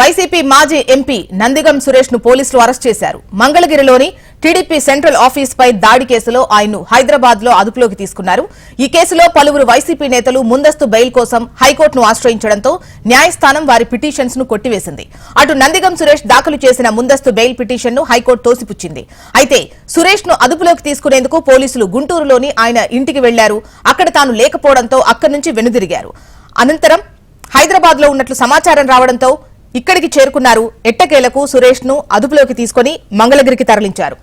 YCP మాజీ MP Nandigam సురేష్ను పోలీసులు arrest చేశారు. మంగళగిరిలోని టీడీపీ సెంట్రల్ ఆఫీస్ పై దాడి కేసులో ఆయన్ను హైదరాబాద్లో అదుపులోకి తీసుకున్నారు. ఈ కేసులో పలువురు వైసీపీ నేతలు ముందస్తు బెయిల్ కోసం హైకోర్టును ఆశ్రయించడంతో న్యాయస్థానం వారి పిటిషన్స్ను కొట్టివేసింది. అటు నందిగం సురేష్ దాఖలు చేసిన ముందస్తు బెయిల్ పిటిషన్ను హైకోర్టు తోసిపుచ్చింది. అయితే సురేష్ను అదుపులోకి తీసుకునేందుకు పోలీసులు గుంటూరులోని ఆయన ఇంటికి వెళ్ళారు. అక్కడ తాను లేకపోవడంతో అక్కడి నుంచి వెనుదిరిగారు. అనంతరం హైదరాబాద్లో ఉన్నట్లు సమాచారం రావడంతో ఇక్కడికి చేరుకున్నారు ఎట్టకేలకు సురేష్ను అదుపులోకి తీసుకుని మంగళగిరికి తరలించారు.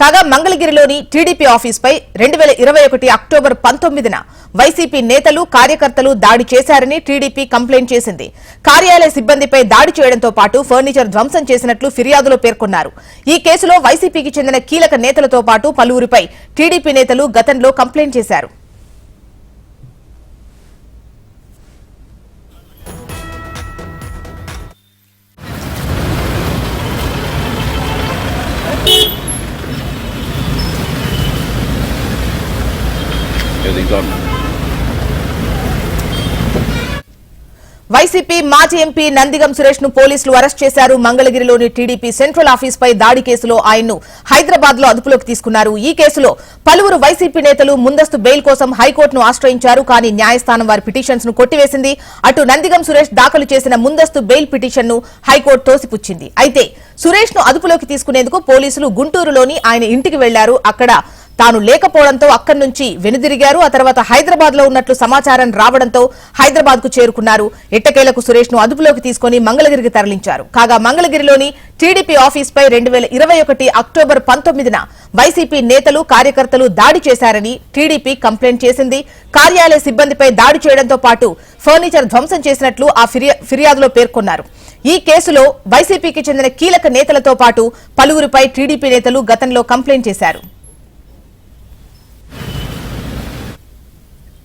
కాగా మంగళగిరిలోని టీడీపీ ఆఫీస్పై రెండు వేల ఇరవై ఒకటి అక్టోబర్ పంతొమ్మిదిన వైసీపీ నేతలు కార్యకర్తలు దాడి చేశారని టీడీపీ కంప్లైంట్ చేసింది. కార్యాలయ సిబ్బందిపై దాడి చేయడంతో పాటు ఫర్నిచర్ ధ్వంసం చేసినట్లు ఫిర్యాదులో పేర్కొన్నారు. ఈ కేసులో వైసీపీకి చెందిన కీలక నేతలతో పాటు పలువురిపై టీడీపీ నేతలు గతంలో కంప్లైంట్ చేశారు. వైసీపీ మాజీ ఎంపీ నందిగం సురేష్ను పోలీసులు అరెస్ట్ చేశారు. మంగళగిరిలోని టీడీపీ సెంట్రల్ ఆఫీస్ పై దాడి కేసులో ఆయన్ను హైదరాబాద్లో అదుపులోకి తీసుకున్నారు. ఈ కేసులో పలువురు వైసీపీ నేతలు ముందస్తు బెయిల్ కోసం హైకోర్టును ఆశ్రయించారు. కానీ న్యాయస్థానం వారి పిటిషన్స్ను కొట్టివేసింది. అటు నందిగం సురేష్ దాఖలు చేసిన ముందస్తు బెయిల్ పిటిషన్ను హైకోర్టు తోసిపుచ్చింది. అయితే సురేష్ను అదుపులోకి తీసుకునేందుకు పోలీసులు గుంటూరులోని ఆయన ఇంటికి వెళ్ళారు. అక్కడ తాను లేకపోవడంతో అక్కడి నుంచి వెనుదిరిగారు. ఆ తర్వాత హైదరాబాద్లో ఉన్నట్లు సమాచారం రావడంతో హైదరాబాద్కు చేరుకున్నారు. ఎట్టకేలకు సురేష్ను అదుపులోకి తీసుకుని మంగళగిరికి తరలించారు. కాగా మంగళగిరిలోని టీడీపీ ఆఫీస్ పై రెండు వేల ఇరవై ఒకటి అక్టోబర్ పంతొమ్మిదిన వైసీపీ నేతలు కార్యకర్తలు దాడి చేశారని టీడీపీ కంప్లైంట్ చేసింది. కార్యాలయ సిబ్బందిపై దాడి చేయడంతో పాటు ఫర్నిచర్ ధ్వంసం చేసినట్లు ఆ ఫిర్యా- ఫిర్యాదులో పేర్కొన్నారు. ఈ కేసులో వైసీపీకి చెందిన కీలక నేతలతో పాటు పలువురిపై టీడీపీ నేతలు గతంలో కంప్లైంట్ చేశారు.